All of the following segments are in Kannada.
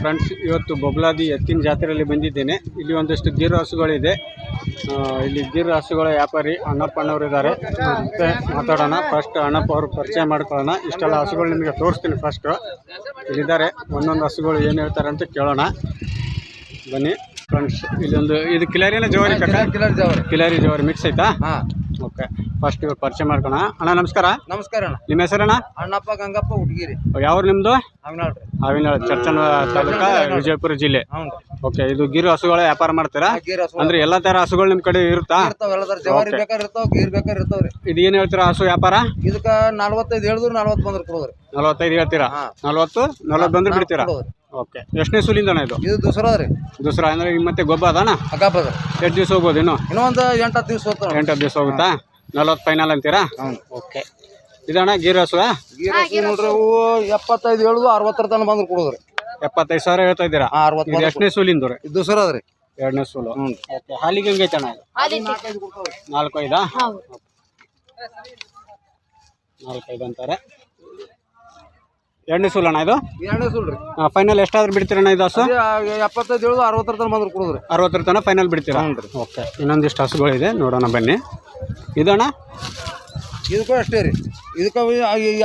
ಫ್ರೆಂಡ್ಸ್ ಇವತ್ತು ಬೊಬ್ಲಾದಿ ಎತ್ತಿನ ಜಾತ್ರೆಯಲ್ಲಿ ಬಂದಿದ್ದೇನೆ. ಇಲ್ಲಿ ಒಂದಷ್ಟು ಗಿರ್ ಹಸುಗಳಿದೆ. ಇಲ್ಲಿ ಗಿರ್ ಹಸುಗಳ ವ್ಯಾಪಾರಿ ಅಣ್ಣಪ್ಪನವರು ಇದ್ದಾರೆ ಮತ್ತೆ ಮಾತಾಡೋಣ. ಫಸ್ಟ್ ಅಣ್ಣಪ್ಪ ಅವರು ಪರಿಚಯ ಮಾಡ್ಕೊಳ್ಳೋಣ. ಇಷ್ಟೆಲ್ಲ ಹಸುಗಳು ನಿಮಗೆ ತೋರಿಸ್ತೀನಿ ಫಸ್ಟು ಇಲ್ಲಿದ್ದಾರೆ. ಒಂದೊಂದು ಹಸುಗಳು ಏನು ಹೇಳ್ತಾರೆ ಅಂತ ಕೇಳೋಣ. ಬನ್ನಿ ಫ್ರೆಂಡ್ಸ್ ಇಲ್ಲೊಂದು ಇದು ಕಿಲಾರಿನ ಜವಾರಿ ಕಿಲರ್ ಜವರಿ. ಕಿಲಾರಿ ಜವಾರಿ ಮಿಕ್ಸ್ ಆಯ್ತಾ? ಹಾ. ಓಕೆ ಫಸ್ಟ್ ಇವ್ರು ಪರಿಚಯ ಮಾಡ್ಕೋಣ ಅಣ್ಣ ನಮಸ್ಕಾರ. ನಮಸ್ಕಾರ ಅಣ್ಣ. ನಿಮ್ಮ ಹೆಸರಣ್ಣ? ಅಣ್ಣಪ್ಪ ಗಂಗಪ್ಪ ಹುಡುಗಿರಿ ಯಾವ್ರು ನಿಮ್ಮದು ಹಾವಿನಾಳ್ ಹಾವಿನಾಳ ಚರ್ಚನ ತಾಲೂಕಾ ವಿಜಯಪುರ ಜಿಲ್ಲೆ. ಓಕೆ ಇದು ಗಿರು ಹಸುಗಳ ವ್ಯಾಪಾರ ಮಾಡ್ತೀರಾ? ಅಂದ್ರೆ ಎಲ್ಲಾ ತರ ಹಸುಗಳು ನಿಮ್ ಕಡೆ ಇರುತ್ತಾ? ಜವಾರಿ. ಬೇಕಾರ್ ಇರ್ತಾವ ಗೀರ್ ಬೇಕಾರ್ ಇರ್ತಾವ್ರಿ ಇದು ಏನ್ ಹೇಳ್ತೀರಾ ಹಸು ವ್ಯಾಪಾರ? ಇದಕ್ಕ ನಲ್ವತ್ತೈದು ಹೇಳಿದ್ರು ನಲ್ವತ್ತು ಬಂದ್ರೆ ಕೊಡೋದ್ರಿ ನಲವತ್ತೈದು ಹೇಳ್ತೀರಾ? ನಲ್ವತ್ತು ನಲವತ್ತು ಬಂದ್ರೆ ಬಿಡ್ತೀರಾ? ಓಕೆ. ಎಷ್ಟನೇ ಸುಲಿಂದಣ ಇದು? ಇದು ದಸರಾದ್ರಿ ದಸರಾ ಅಂದ್ರೆ ಈಗ ಮತ್ತೆ ಗೊಬ್ಬ ಅದಾನ? ಎಷ್ಟು ದಿವಸ ಹೋಗ್ಬೋದು ಇನ್ನು? ಇನ್ನೊಂದು ಎಂಟು ಹತ್ತು ದಿವಸ ಹೋಗ್ತಾವ ಎಂಟು ದಿವಸ ಹೋಗುತ್ತಾ? ನಲವತ್ತು ಫೈನಲ್ ಅಂತೀರಾ? ಹ್ಞೂ ಓಕೆ. ಇದಣ್ಣ ಗೀರ್ ಹಸು ಗೀರ್ ಹಸು ನೋಡ್ರಿ ಅವು ಎಪ್ಪತ್ತೈದು ಹೇಳುದು ಅರವತ್ತರ ತನಕ ಬಂದ್ರೆ ಕೊಡೋದ್ರಿ. ಎಪ್ಪತ್ತೈದು ಸಾವಿರ ಹೇಳ್ತಾ ಇದ್ದೀರಾ? ಹಾ ಅರವತ್ತು ಇದು ಎಷ್ಟನೇ ಸುಲಿಂದು ರೀ? ಇದು ರೀ. ಎರಡನೇ ಸುಲು. ಹ್ಞೂ ಓಕೆ ಹಾಲಿಗೆ ಹೆಂಗೈತೆ ಅಣ್ಣ ಇದು? ನಾಲ್ಕು ಐದಾ ನಾಲ್ಕು ಐದು ಅಂತಾರೆ. ಎರಡನೇ ಸುಲಣ್ಣ ಇದು? ಎರಡನೇ ಸುಳ್ರಿ ಫೈನಲ್ ಎಷ್ಟಾದ್ರೂ ಬಿಡ್ತೀರಣ್ಣ ಇದು ಹಸು? ಎಪ್ಪತ್ತೈದು ಹೇಳುದು ಅರವತ್ತರ ತನಕ ಬಂದ್ರ ಕೊಡೋದ್ರಿ. ಅರವತ್ತರ ತನಕ ಫೈನಲ್ ಬಿಡ್ತೀರಾ? ಹ್ಞೂ ಓಕೆ ಇನ್ನೊಂದಿಷ್ಟು ಹಸುಗಳಿದೆ ನೋಡೋಣ ಬನ್ನಿ. ಇದಣ್ಣ? ಇದಕ್ಕೂ ಅಷ್ಟೇ ರೀ. ಇದಕ್ಕೆ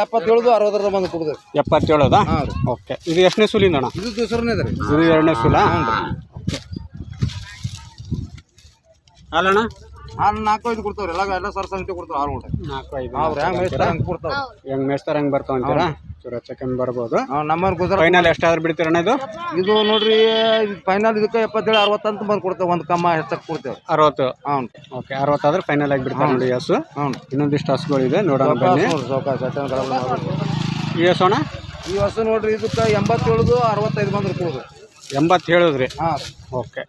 ಎಪ್ಪತ್ತೇಳು ಅರವತ್ತರ ಬಂದು ಕೊಡೋದು ಕೊಡೋದ್ರಿ. ಎಪ್ಪತ್ತೇಳದಾ? ಹಾಂ ರೀ. ಓಕೆ ಇದು ಎಷ್ಟನೇ ಸುಲಿಂದಣ್ಣ ಇದು ದಸರನೇ ರೀ. ಇದು ಎರಡನೇ ಸುಲ? ಅಲ್ಲಣ್ಣ ಹಾಲು ನಾಲ್ಕು ಐದು ಕೊಡ್ತಾವ್ರಿ ಎಲ್ಲ ಎಲ್ಲ ಸರ್ ಸಂಗತಿ ಕೊಡ್ತಾರ ಹಾಲು ಉಂಟು ನಾಲ್ಕು ಐದು ಅವ್ರು ಹೆಂಗ್ ಮೇಯ್ಸ್ತಾರ ಹಂಗೆ ಕೊಡ್ತಾವ ಹೆಂಗ್ ಮೇಸ್ತಾರ ಹೆಂಗ್ ಬರ್ತಾವ ಅಂತೀರಾ? ಚೂರ ಚೆಕನ್ ಬರ್ಬೋದು. ನಮ್ಮವ್ರ ಗುಜರಾತ್ ಫೈನಲ್ ಎಷ್ಟಾದ್ರೂ ಬಿಡ್ತೀರಣ್ಣ ಇದು? ಇದು ನೋಡ್ರಿ ಫೈನಲ್ ಇದಕ್ಕೆ ಎಪ್ಪತ್ತೇಳು ಅರವತ್ತಂತ ಬಂದು ಕೊಡ್ತೇವೆ ಒಂದು ಕಮ್ಮ ಹೆಚ್ಚಕ್ಕೆ ಕೊಡ್ತೇವೆ. ಅರವತ್ತು. ಹ್ಞೂ ಓಕೆ ಅರವತ್ತಾದ್ರೆ ಫೈನಲ್ ಆಗಿ ಬಿಡ್ತಾರೆ ನೋಡಿ ಹಸು ಹ್ಞೂ ಇನ್ನೊಂದಿಷ್ಟು ಹಸುಗಳಿದೆ ನೋಡೋಣ ಬನ್ನಿ. ಈ ಹಸು ಅಣ್ಣ? ಈ ಹಸು ನೋಡ್ರಿ ಇದಕ್ಕೆ ಎಂಬತ್ತೇಳುದು ಅರವತ್ತೈದು ಬಂದ್ರೆ ಕೊಡೋದು. ಎಂಬತ್ತು ಹೇಳಿದ್ರಿ ಹಾಂ. ಓಕೆ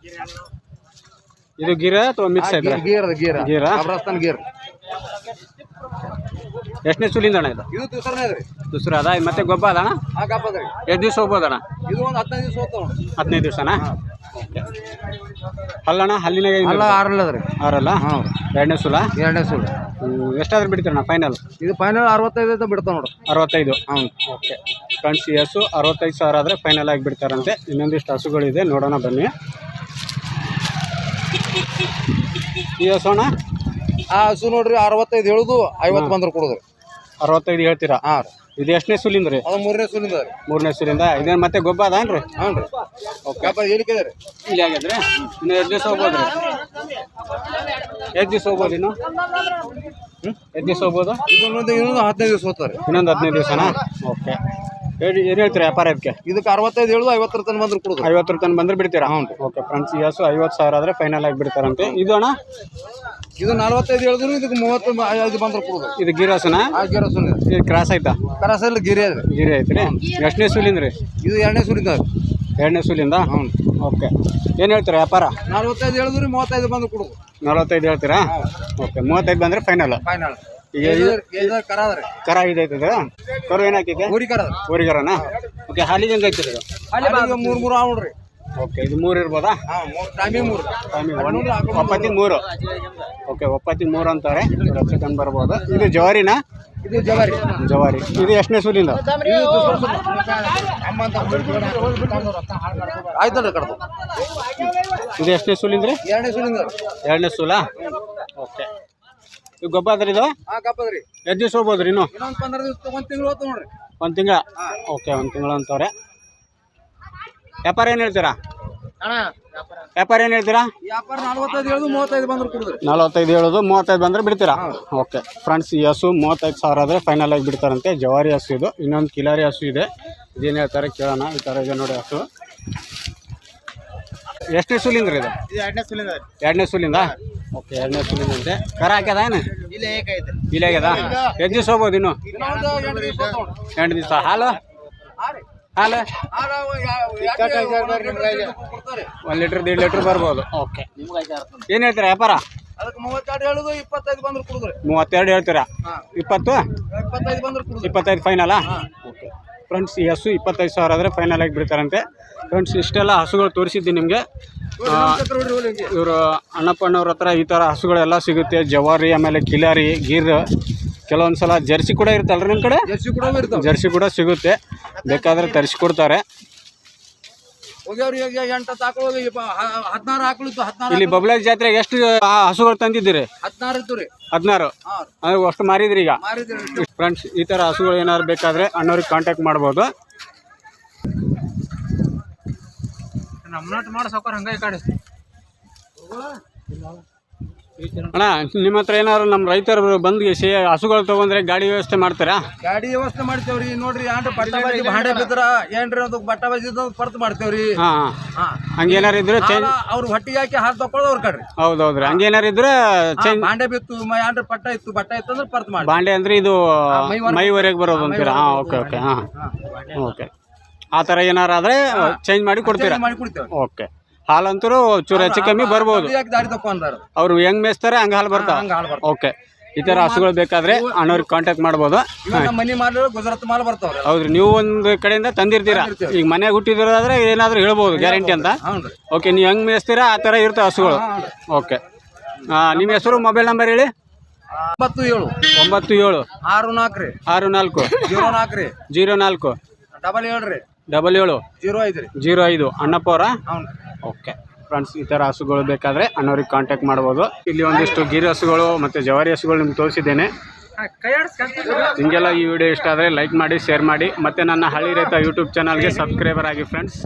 ಇದು ಗಿರ ಅಥವಾ ಮಿಕ್ಸ್ ಆಗಿದೆ ಗೀರ್ ಅದ ಗೀರ. ಅಬ್ರಸ್ತಾನ್ ಗಿರ್. ಗೀರ್ ಎಷ್ಟನೇ ಸುಲಿಂದ ಅಣ್ಣ ಇದು? ಇದು ದಿವಸನೇ ಅದ್ರಿ ದುಸ್ರ ಅದ ಇದ್ ಮತ್ತೆ ಗೊಬ್ಬ ಅದ ಹಾಕಪ್ಪದ್ರಿ ಎಷ್ಟು ದಿವಸ ಹೋಗ್ಬೋದಣ್ಣ ಇದು ಒಂದು ಹದಿನೈದು ದಿವಸ ಹೋಗ್ತಾವ ಹದಿನೈದು ದಿವಸನಾ? ಹಲ್ಲಣ್ಣ ಹಲ್ಲಿನಾಗ ಅಲ್ಲ ಆರಲ್ಲ ಅದ್ರಿ ಆರಲ್ಲ? ಹಾಂ. ಎರಡನೇ ಸುಲ? ಎರಡನೇ ಸುಲ. ಎಷ್ಟಾದರೂ ಎಷ್ಟಾದ್ರೂ ಬಿಡ್ತೀರಣ್ಣ ಫೈನಲ್ ಇದು ಫೈನಲ್ ಅರವತ್ತೈದು ಅಂತ ಬಿಡ್ತಾವ ನೋಡು ಅರವತ್ತೈದು? ಹ್ಞೂ ಓಕೆ. ಫ್ರೆಂಡ್ಸ್ ಈ ಹಸು ಅರವತ್ತೈದು ಸಾವಿರ ಆದರೆ ಫೈನಲ್ ಆಗಿ ಬಿಡ್ತಾರಂತೆ. ಇನ್ನೊಂದಿಷ್ಟು ಹಸುಗಳಿದೆ ನೋಡೋಣ ಬನ್ನಿ. ಈ ಹಸು ಅಣ್ಣ? ಆ ಹಸು ನೋಡ್ರಿ ಅರವತ್ತೈದು ಹೇಳುದು ಐವತ್ತು ಬಂದ್ರೆ ಕೊಡುದ್ರಿ ಅರವತ್ತೈದು ಹೇಳ್ತೀರಾ? ಹಾಂ ರೀ. ಇದು ಎಷ್ಟನೇ ಸುಲಿಂದ ರೀ? ಅದು ಮೂರನೇ ಸುಲಿಂದ ರೀ. ಮೂರನೇ ಸುಲಿಂದ. ಇದೇನು ಮತ್ತೆ ಗೊಬ್ಬ ಅದಾನ್ರಿ ಹ್ಞೂ ರೀ. ವ್ಯಾಪಾರ ಏನಕ್ಕೆ ರೀ ಇಲ್ಲಿ ಆಗ್ಯದ್ರಿ? ಇನ್ನು ಎರಡು ದಿವಸ ಹೋಗ್ಬೋದು ರೀ ಎಷ್ಟು ದಿವಸ ಹೋಗ್ಬೋದು ಇನ್ನು? ಹ್ಞೂ ಎಷ್ಟು ದಿವಸ ಹೋಗ್ಬೋದು? ಇದನ್ನೊಂದು ಇನ್ನೊಂದು ಹದಿನೈದು ದಿವಸ ಹೋಗ್ತಾರೆ ಇನ್ನೊಂದು ಹದಿನೈದು ದಿವಸನಾ? ಓಕೆ ಏನು ಹೇಳ್ತೀರಾ ವ್ಯಾಪಾರ ಅದಕ್ಕೆ ಇದಕ್ಕೆ ಅರವತ್ತೈದು ಹೇಳುದು ಐವತ್ತರ ತನಕ ಬಂದ್ರೆ ಕೊಡೋದು. ಐವತ್ತರ ತನಕ ಬಂದ್ರೆ ಬಿಡ್ತೀರಾ? ಹ್ಞೂ. ಓಕೆ ಫ್ರೆಂಡ್ಸ್ ಈ ಹಸು ಐವತ್ತು ಸಾವಿರ ಆದರೆ ಫೈನಲ್ ಆಗಿ ಬಿಡ್ತಾರಂತೆ. ಇದು ಅಣ್ಣ? ಇದು ನಲವತ್ತೈದು ಹೇಳಿದ್ರು ಇದಕ್ಕೆ ಮೂವತ್ತು ಐದು ಬಂದ್ರೆ ಕೊಡೋದು. ಇದು ಗಿರಾಸನ ಗಿರಾಸನ ಇದು ಕ್ರಾಸ್ ಆಯ್ತಾ? ಕರಸಲ್ಲಿ ಗಿರಿ ಅದ್ರಿ ಗಿರಿ ಐತ್ರಿ ಎಷ್ಟನೇ ಸುಲಿಂದ ರೀ? ಇದು ಎರಡನೇ ಸುಲಿಂದ ಎರಡನೇ ಸುಲಿಂದ? ಹ್ಞೂ. ಓಕೆ ಏನು ಹೇಳ್ತೀರಾ ವ್ಯಾಪಾರ? ನಲವತ್ತೈದು ಹೇಳಿದ್ರು ಮೂವತ್ತೈದು ಬಂದ್ರೆ ಕೊಡೋದು. ನಲ್ವತ್ತೈದು ಹೇಳ್ತೀರಾ? ಓಕೆ ಮೂವತ್ತೈದು ಬಂದರೆ ಫೈನಲ್ ಫೈನಲ್ ಈಗ ಇದು ಕರ ಇದೈತೆ ಇದೈತದ ಕರು ಏನಾಕಿಗೆ ಊರಿ ಕರ ಊರಿಗರನಾ ಓಕೆ ಹಾಲಿಗೆ ಹೆಂಗೆ ಇದು? ಮೂರು ಮೂರು ನೋಡ್ರಿ ಓಕೆ ಇದು ಮೂರು ಇರ್ಬೋದಾ? ಮೂರು ಟೈಮಿಂಗ್ ಮೂರು. ಒಪ್ಪತ್ತಿಗೆ ಮೂರು. ಓಕೆ ಒಪ್ಪತ್ತಿಗೆ ಮೂರು. ಅಂತಾರೆ. ಚಿಕನ್ ಬರ್ಬೋದು. ಇದು ಜವಾರಿನಾ? ಇದು ಜವಾರಿ. ಜವಾರಿ. ಇದು ಎಷ್ಟನೇ ಸುಲಿಂದ? ಆಯ್ತಲ್ಲ ಕಡ್ದು ಇದು ಎಷ್ಟನೇ ಸುಲಿಂದ ರೀ ಎರಡನೇ ಸೂಲಿಂದ. ಎರಡನೇ ಸೂಲಾ? ಓಕೆ ಇದು ಗೊಬ್ಬ ಅದ್ರಿ ಇದು? ಹಾಂ ಕಪ್ಪದ್ರಿ ಎಷ್ಟು ದಿವಸ ಹೋಗ್ಬೋದ್ರಿ ಇನ್ನು? ಇನ್ನೊಂದು ಪಂದ್ರ ದಿವಸ ಒಂದು ತಿಂಗಳು ನೋಡ್ರಿ. ಒಂದು ತಿಂಗಳ? ಓಕೆ ಒಂದು ತಿಂಗಳು ಅಂತವ್ರೆ. ವ್ಯಾಪಾರ ಏನು ಹೇಳ್ತೀರಾ? ವ್ಯಾಪಾರ. ಏನು ಹೇಳ್ತೀರಾ? ವ್ಯಾಪಾರ ನಲ್ವತ್ತೈದು ಹೇಳುದು ಮೂವತ್ತೈದು ಬಂದ್ರೆ ಕೊಡುದ್ರಿ. ನಲವತ್ತೈದು ಹೇಳೋದು ಮೂವತ್ತೈದು ಬಂದರೆ ಬಿಡ್ತೀರಾ? ಓಕೆ. ಫ್ರೆಂಡ್ಸ್ ಈ ಹಸು ಮೂವತ್ತೈದು ಸಾವಿರ ಆದರೆ ಫೈನಲ್ ಆಗಿ ಬಿಡ್ತಾರಂತೆ. ಜವಾರಿ ಹಸು ಇದು. ಇನ್ನೊಂದು ಕಿಲಾರಿ ಹಸು ಇದೆ. ಇದೇನು ಹೇಳ್ತಾರೆ ಕೇಳೋಣ. ಈ ಥರ ಇದೆ ನೋಡಿ ಹಸು. ಎಷ್ಟನೇ ಸುಲಿಂದ್ರ ಇದು? ಇದು ಎರಡನೇ ಸುಲಿಂದ ಎರಡನೇ ಸುಲಿಂದ? ಓಕೆ ಎರಡನೇ ಸುಲಿಂದ ಅಂತೆ ಕರ ಹಾಕ್ಯದ ಏನು? ಇಲ್ಲ ಆಗ್ಯದ? ಎಷ್ಟು ದಿವಸ ಹೋಗ್ಬೋದು ಇನ್ನು? ಎಂಟು ದಿವಸ ಹಾಲು? ಹಾಲು? ಒಂದು ಲೀಟ್ರ್ ದೇಡ್ ಲೀಟ್ರ್ ಬರ್ಬೋದು. ಓಕೆ. ಏನು ಹೇಳ್ತೀರಾ ವ್ಯಾಪಾರ? ಅದಕ್ಕೆ ಮೂವತ್ತೆರಡು ಹೇಳ್ತೀರಾ? ಇಪ್ಪತ್ತು? ಇಪ್ಪತ್ತೈದು ಫೈನಲಾ ಓಕೆ. ಫ್ರೆಂಡ್ಸ್ ಈ ಹಸು ಇಪ್ಪತ್ತೈದು ಸಾವಿರ ಆದರೆ ಫೈನಲ್ ಆಗಿ ಬಿಡ್ತಾರಂತೆ. ಫ್ರೆಂಡ್ಸ್ ಇಷ್ಟೆಲ್ಲ ಹಸುಗಳು ತೋರಿಸಿದ್ದೀನಿ ನಿಮಗೆ. ಇವರು ಅಣ್ಣಪ್ಪಣ್ಣವ್ರ ಹತ್ರ ಈ ಥರ ಹಸುಗಳೆಲ್ಲ ಸಿಗುತ್ತೆ. ಜವಾರಿ ಆಮೇಲೆ ಕಿಲಾರಿ ಗೀರ್. ಕೆಲವೊಂದು ಸಲ ಜರ್ಸಿ ಕೂಡ ಇರುತ್ತಲ್ರಿ ನಿಮ್ಮ ಕಡೆ? ಜರ್ಸಿ ಕೂಡ ಇರ್ತಾವ. ಜರ್ಸಿ ಕೂಡ ಸಿಗುತ್ತೆ. ಬೇಕಾದ್ರೆ ತರಿಸ್ಕೊಡ್ತಾರೆ ಇಲ್ಲಿ ಬಬ್ಲಾಜ್ ಜಾತ್ರೆ ಎಷ್ಟು ಹಸುಗಳು ತಂದಿದ್ದೀರಿ? ಹದಿನಾರು ಅಷ್ಟು ಮಾರಿದ್ರಿ ಈಗ? ಫ್ರೆಂಡ್ಸ್ ಈ ತರ ಹಸುಗಳು ಏನಾದ್ರು ಬೇಕಾದ್ರೆ ಅಣ್ಣವ್ರಿಗೆ ಕಾಂಟ್ಯಾಕ್ಟ್ ಮಾಡ್ಬೋದು. ಮಾಡಿ ಸಾವ್ಕಾರ ಹಂಗ ಈ ಕಡೆ. ಅಣ್ಣ ನಿಮ್ಮ ಹತ್ರ ಏನಾದ್ರು ನಮ್ಮ ರೈತರು ಬಂದು ಸೇ ಹಸುಗಳು ತಗೊಂಡ್ರೆ ಗಾಡಿ ವ್ಯವಸ್ಥೆ ಮಾಡ್ತೀರಾ? ಗಾಡಿ ವ್ಯವಸ್ಥೆ ಮಾಡ್ತೇವ್ರಿ. ನೋಡ್ರಿ ಏನ್ರಿ ಬಟ್ಟ ಬಾಜಿ ಭಾಂಡೆ ಬಿದ್ರ ಏನ್ರಿ ಅದು ಬಟ್ಟ ಬಾಜಿ ಪರ್ತ್ ಮಾಡ್ತೇವ್ರಿ. ಹಾಂ ಹಾಂ. ಹಾ. ಹಂಗೇನಾರು ಇದ್ರೆ ಅವ್ರು ಹೊಟ್ಟಿಗೆ ಹಾಕಿ ಹಾಲು ತಕೊಳ್ಳೋದು ಅವ್ರ ಕಡ್ರಿ ಹೌದು ಹೌದ್ರಿ ಹಂಗೇನಾರು ಇದ್ರೆ ಬಾಂಡೆ ಚೇಂಜ್ ಭಾಂಡೆ ಬಿತ್ತು ಏನಾರ ಪಟ್ಟ ಇತ್ತು ಬಟ್ಟ ಇತ್ತು ಅಂದ್ರೆ ಪರ್ತ್ ಮಾಡಿ ಬಾಂಡೆ ಅಂದ್ರೆ ಇದು ಮೈವರೆಗೆ- ಮೈವರೆಗೆ ಬರೋದು ಅಂತೀರಾ? ಹಾಂ ಓಕೆ ಓಕೆ ಹಾಂ ಓಕೆ. ಆ ಥರ ಏನಾರು ಆದರೆ ಚೇಂಜ್ ಮಾಡಿ ಕೊಡ್ತೀರಾ? ಮಾಡಿ ಓಕೆ ಹಾಲಂತರೂ ಚೂರು ಹೆಚ್ಚು ಕಮ್ಮಿ ಬರ್ಬೋದು. ಯಾಕೆ ದಾರಿ ತಕೊಂಡಾರ ಅವ್ರು ಹೆಂಗ್ ಮೇಯಿಸ್ತಾರೆ ಹಂಗೆ ಹಾಲು ಬರ್ತಾವ ಹಂಗ ಹಾಲು ಬರ್ತಾವ ಓಕೆ ಈ ಥರ ಹಸುಗಳು ಬೇಕಾದ್ರೆ ಅಣ್ಣವ್ರಿಗೆ ಕಾಂಟ್ಯಾಕ್ಟ್ ಮಾಡ್ಬೋದು. ಇವಾಗ ನಮ್ಮ ಮನಿ ಮಾಲ್ ಗುಜರಾತ್ ಮಾಲ್ ಬರ್ತಾವ್ರಿ. ಹೌದ್ರಿ ನೀವು ಒಂದು ಕಡೆಯಿಂದ ತಂದಿರ್ತೀರಾ? ಈಗ ಮನೆಗೆ ಹುಟ್ಟಿದಿರೋದಾದ್ರೆ ಏನಾದರೂ ಹೇಳ್ಬೋದು ಗ್ಯಾರಂಟಿ ಅಂತ? ಓಕೆ ನೀವು ಹೆಂಗೆ ಮೇಯಿಸ್ತೀರಾ ಆ ಥರ ಇರ್ತವೆ ಹಸುಗಳು. ಓಕೆ ನಿಮ್ಮ ಹೆಸರು ಮೊಬೈಲ್ ನಂಬರ್ ಹೇಳಿ? ಒಂಬತ್ತು ಏಳು. ಒಂಬತ್ತು ಏಳು. ಆರು ನಾಲ್ಕು ರೀ. ಆರು ನಾಲ್ಕು. ಜೀರೋ ನಾಲ್ಕು ರೀ. ಜೀರೋ ನಾಲ್ಕು. ಡಬಲ್ ಏಳು ರೀ. ಡಬಲ್ ಏಳು? ಜೀರೋ ಐದು ರೀ. ಜೀರೋ ಐದು. ಅಣ್ಣಪ್ಪ ಅವರ? ಓಕೆ ಫ್ರೆಂಡ್ಸ್ ಈ ಥರ ಹಸುಗಳು ಬೇಕಾದರೆ ಅಣ್ಣವ್ರಿಗೆ ಕಾಂಟ್ಯಾಕ್ಟ್ ಮಾಡ್ಬೋದು. ಇಲ್ಲಿ ಒಂದಿಷ್ಟು ಗಿರಿ ಹಸುಗಳು ಮತ್ತು ಜವಾರಿ ಹಸುಗಳು ನಿಮ್ಗೆ ತೋರಿಸಿದ್ದೇನೆ. ನಿಮಗೆಲ್ಲ ಈ ವಿಡಿಯೋ ಇಷ್ಟ ಆದರೆ ಲೈಕ್ ಮಾಡಿ ಶೇರ್ ಮಾಡಿ. ಮತ್ತು ನನ್ನ ಹಳ್ಳಿ ರೈತ ಯೂಟ್ಯೂಬ್ ಚಾನಲ್ಗೆ ಸಬ್ಸ್ಕ್ರೈಬರ್ ಆಗಿ ಫ್ರೆಂಡ್ಸ್